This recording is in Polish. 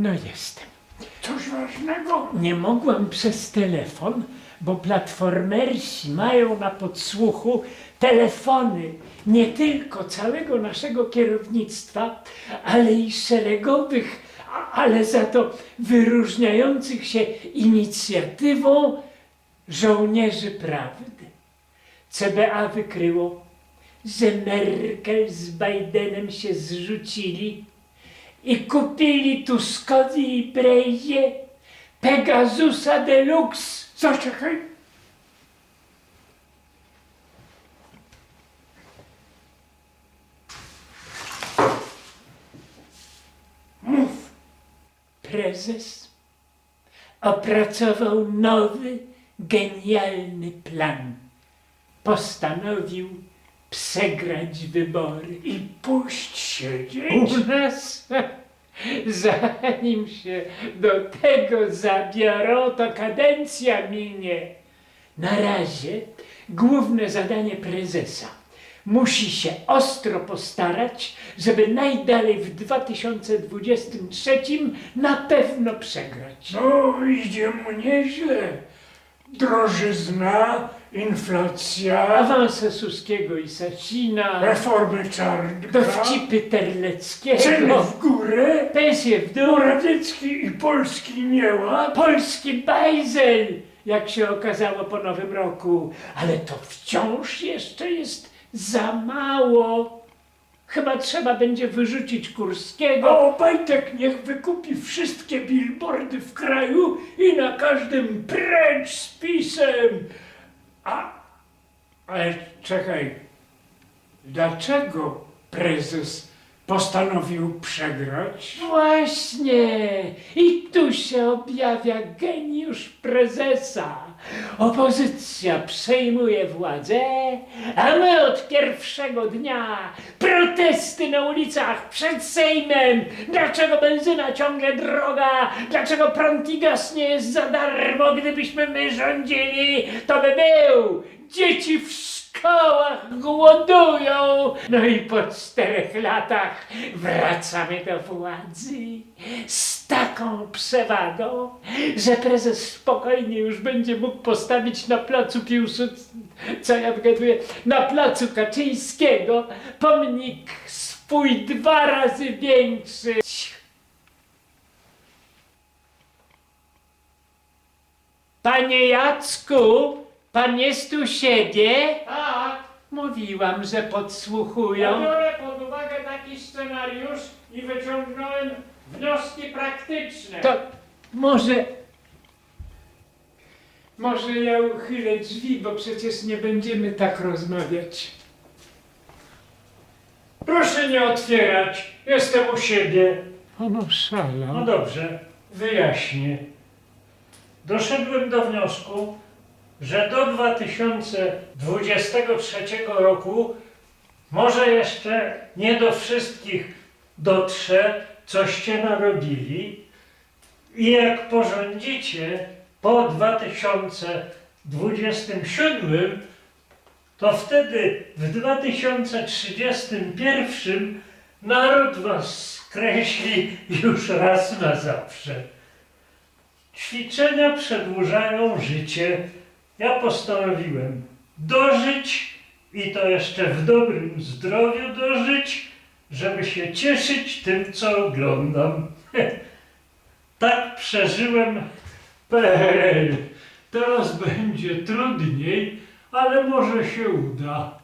No jestem. Coś ważnego? Nie mogłam przez telefon, bo platformersi mają na podsłuchu telefony nie tylko całego naszego kierownictwa, ale i szeregowych, a- ale za to wyróżniających się inicjatywą żołnierzy prawdy. CBA wykryło, że Merkel z Bidenem się zrzucili i kupili Tuskowi i Brejzie Pegasusa Deluxe. Zaczekaj. Mów. Prezes opracował nowy, genialny plan. Postanowił przegrać wybory. I puść siedzieć. U nas, zanim się do tego zabiorą, to kadencja minie. Na razie główne zadanie prezesa musi się ostro postarać, żeby najdalej w 2023 na pewno przegrać. No, idzie mu nieźle. Drożyzna, inflacja, Awanse Suskiego i Sasina, reformy Czarnka, dowcipy Terleckiego, ceny w górę, pensje w dół, Morawiecki i Polski nieład. polski bajzel, jak się okazało po nowym roku. Ale to wciąż jeszcze jest za mało. Chyba trzeba będzie wyrzucić Kurskiego. A Obajtek niech wykupi wszystkie billboardy w kraju i na każdym precz z pisem. A, ale czekaj, dlaczego prezes postanowił przegrać? Właśnie! I tu się objawia geniusz prezesa. Opozycja przejmuje władzę, a my od pierwszego dnia protesty na ulicach przed Sejmem. Dlaczego benzyna ciągle droga? Dlaczego prąd i gaz nie jest za darmo? Gdybyśmy my rządzili, to by był! Dzieci w szkołach głodują. No i po czterech latach wracamy do władzy z taką przewagą, że prezes spokojnie już będzie mógł postawić na placu Piłsudskiego, co ja wygaduję, na placu Kaczyńskiego pomnik swój dwa razy większy. Panie Jacku, pan jest u siebie? Mówiłam, że podsłuchują. biorę pod uwagę taki scenariusz i wyciągnąłem wnioski praktyczne. To może. Może ja uchylę drzwi, bo przecież nie będziemy tak rozmawiać. Proszę nie otwierać, jestem u siebie. Ono No szalał. dobrze, wyjaśnię. Doszedłem do wniosku, że do 2023 roku może jeszcze nie do wszystkich dotrze, coście narobili. I jak porządzicie po 2027, to wtedy w 2031 naród was skreśli już raz na zawsze. Ćwiczenia przedłużają życie. Ja postanowiłem dożyć i to jeszcze w dobrym zdrowiu dożyć, żeby się cieszyć tym, co oglądam. tak przeżyłem PRL. Teraz będzie trudniej, ale może się uda.